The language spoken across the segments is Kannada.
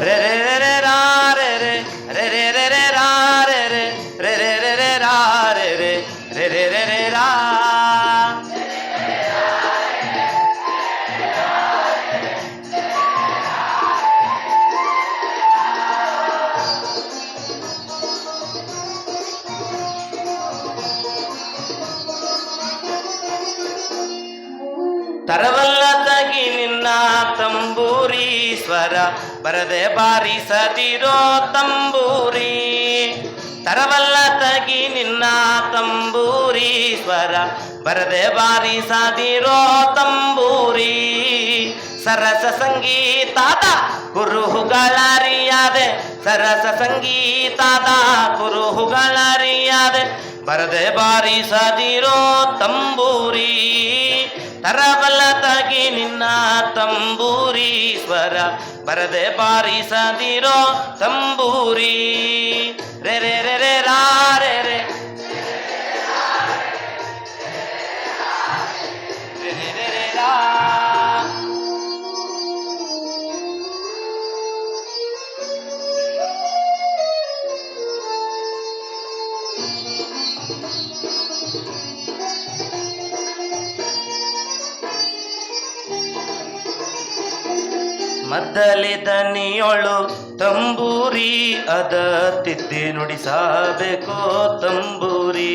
re. ತರವಲ್ಲ ತಗಿ ನಿನ್ನ ತಂಬೂರಿ ಸ್ವರ ಬರದೆ ಬಾರಿಸದಿರೋ ತಂಬೂರಿ. ತರವಲ್ಲ ತಗಿ ನಿನ್ನ ತಂಬೂರಿ ಸ್ವರ ಬರದೆ ಬಾರಿಸದಿರೋ ತಂಬೂರಿ. ಸರಸ ಸಂಗೀತದ ಕುರುಹುಗಳರಿಯಾದೆ, ಸರಸ ಸಂಗೀತದ ಕುರುಹುಗಳರಿಯಾದೆ, ಬರದೆ ಬಾರಿಸದಿರೋ ತಂಬೂರಿ. ತರಬಲ್ಲ ತಗಿ ನಿನ್ನ ತಂಬೂರೀಶ್ವರ. ಬರದೆ ಬಾರಿಸದಿರೋ ತಂಬೂರಿ. ರೇ ರೇ ರೇ ರೇ ರಾ ರೇ ರೇ. ಮದ್ದಲೆ ದನಿಯೊಳು ತಂಬೂರಿ ಅದ ತಿದ್ದಿ ನುಡಿಸಬೇಕೋ ತಂಬೂರಿ.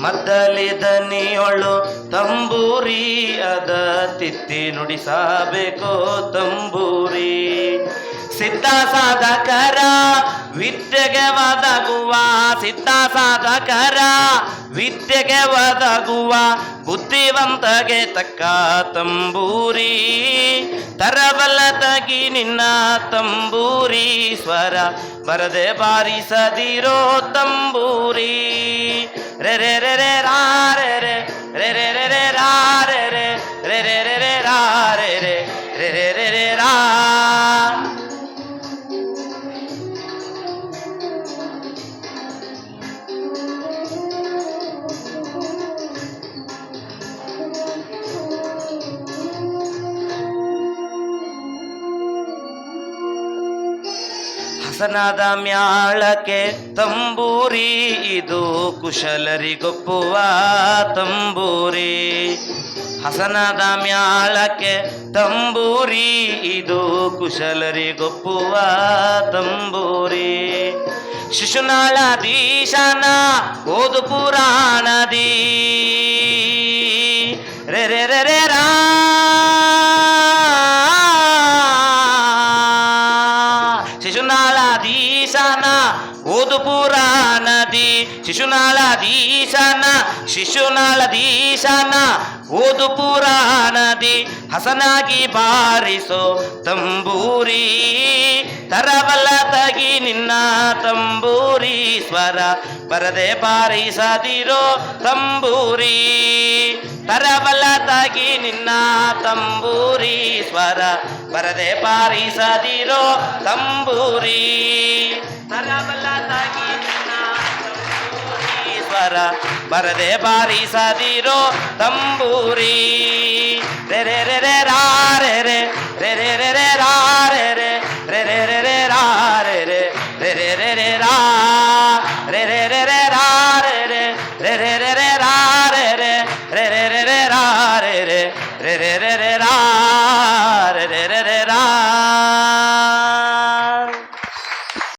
ಮದ್ದಲಿದನಿಯೊಳು ತಂಬೂರಿ ಅದ ತಿದ್ದಿ ನುಡಿಸಬೇಕೋ ತಂಬೂರಿ. ಸಿದ್ಧ ಸಾಧಕರ ವಿದ್ಯೆಗೆ ಒದಗುವ ಸಿದ್ಧ ಸಾಧಕರ ವಿದ್ಯೆಗೆ ಒದಗುವ ಬುದ್ಧಿವಂತಗೆ ತಕ್ಕ ತಂಬೂರಿ. ತರಬಲ್ಲ ತಗಿ ನಿನ್ನ ತಂಬೂರಿ ಸ್ವರ ಬರದೆ ಬಾರಿಸದಿರೋ ತಂಬೂರಿ. ರೇ ರೇ ರೇ ರೇ, ರಾ, ರೇ, ರೆ ರೇ ರೆ, ರೇ ರೇ ಹಸನಾದ ಮ್ಯಾಳಕ್ಕೆ ತಂಬೂರಿ, ಇದು ಕುಶಲರಿಗೊಪ್ಪುವ ತಂಬೂರಿ. ಹಸನಾದ ಮ್ಯಾಳಕ್ಕೆ ತಂಬೂರಿ, ಇದು ಕುಶಲರಿಗೊಪ್ಪುವ ತಂಬೂರಿ. ಶಿಶುನಾಳ ದೀಶನ ಓದು ಪುರಾಣದಿ. ರೆ ರೆ, ರೇ ನದಿ ಓದು ಪುರಾಣದಿ ಶಿಶುನಾಳ ದೀಶಾನ ಓದು ನದಿ, ಹಸನಾಗಿ ಬಾರಿಸೋ ತಂಬೂರಿ. ತರಬಲ್ಲ ತಗಿ ನಿನ್ನ ತಂಬೂರಿ ಸ್ವರ ಬರದೆ ಬಾರಿಸದಿರೋ ತಂಬೂರಿ. ತರಬಲ್ಲ ತಗಿ ನಿನ್ನ ತಂಬೂರಿ ಸ್ವರ ಬರದೆ ಪಾರಿಸದಿರೋ ತಂಬೂರಿ. ತರಬಲ್ಲ ತಗಿ ನಿನ್ನ ತಂಬೂರಿ ಸ್ವರ ಬರದೆ ಬಾರಿಸದಿರೋ ತಂಬೂರಿ. ರೇ, ರಾ, ರೇ ರೇ ರೇ ರೇ ರೇ ರೇ ರೇ ரே ரே ரே ரே ரே ரா